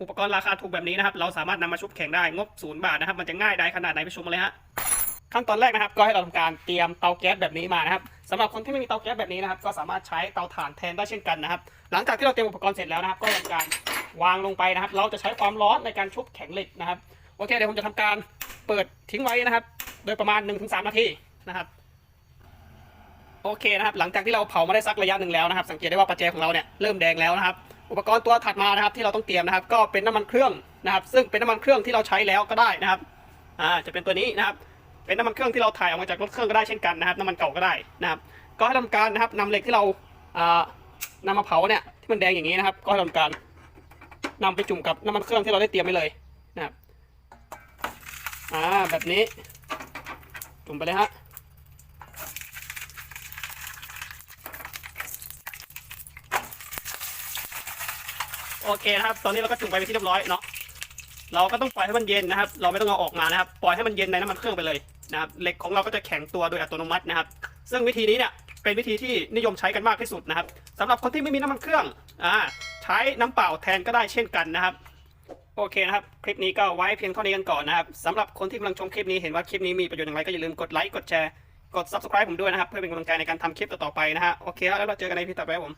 อุปกรณ์ราคาถูกแบบนี้นะครับ เราสามารถนำมาชุบแข่งได้งบศูนย์บาทนะครับ มันจะง่ายได้ขนาดไหนไปชมเลยฮะขั้นตอนแรกนะครับก็ให้เราทำการเตรียมเตาแก๊สแบบนี้มานะครับสำหรับคนที่ไม่มีเตาแก๊สแบบนี้นะครับ ก็สามารถใช้เตาถ่านแทนได้เช่นกันนะครับ หลังจากที่เราเตรียมอุปกรณ์เสร็จแล้วนะครับ ก็ทำการวางลงไปนะครับ เราจะใช้ความร้อนในการชุบแข็งเหล็กนะครับโอเคเดี๋ยวผมจะทำการเปิดทิ้งไว้นะครับ โดยประมาณ 1-3 นาทีนะครับโอเคนะครับ หลังจากที่เราเผามาได้สักระยะหนึ่งแล้วนะครับ สังเกตได้ว่าประแจของเราเนี่ยเริ่มแดงแล้วนะครับ อุปกรณ์ตัวถัดมานะครับที่เราต้องเตรียมนะครับ ก็เป็นน้ำมันเครื่องนะครับ ซึ่งเป็นน้ำมันเครื่องที่เราใช้แล้วก็ได้นะครับอ่าจะเป็นตัวนี้นะครับ เป็นน้ำมันเครื่องที่เราถ่ายออกมาจากรถเครื่องก็ได้เช่นกันนะครับน้ำมันเก่าก็ได้นะครับ ก็ให้ทำการนะครับนำเหล็กที่เราอ่านำมาเผาเนี่ยที่มันแดงอย่างนี้นะครับ ก็ให้ทำการนำไปจุ่มกับน้ำมันเครื่องที่เราได้เตรียมไว้เลยนะครับอ่าแบบนี้จุ่มไปเลยฮะ โอเคนะครับ ตอนนี้เราก็จุ่มไปเป็นที่เรียบร้อยเนาะเราก็ต้องปล่อยให้มันเย็นนะครับ เราไม่ต้องเอาออกมานะครับ ปล่อยให้มันเย็นในน้ำมันเครื่องไปเลยนะครับเหล็กของเราก็จะแข็งตัวโดยอัตโนมัตินะครับ ซึ่งวิธีนี้เนี่ยเป็นวิธีที่นิยมใช้กันมากที่สุดนะครับสำหรับคนที่ไม่มีน้ำมันเครื่องอ่าใช้น้ำเปล่าแทนก็ได้เช่นกันนะครับ โอเคนะครับ คลิปนี้ก็ไว้เพียงเท่านี้กันก่อนนะครับสำหรับคนที่กำลังชมคลิปนี้เห็นว่าคลิปนี้มีประโยชน์อย่างไรก็อย่าลืมกดไลค์กดแชร์กด subscribe ผมด้วยนะครับ เพื่อเป็นกำลังใจในการทำคลิปต่อๆไปนะฮะโอเคแล้วเราเจอกันในคลิปต่อไปผม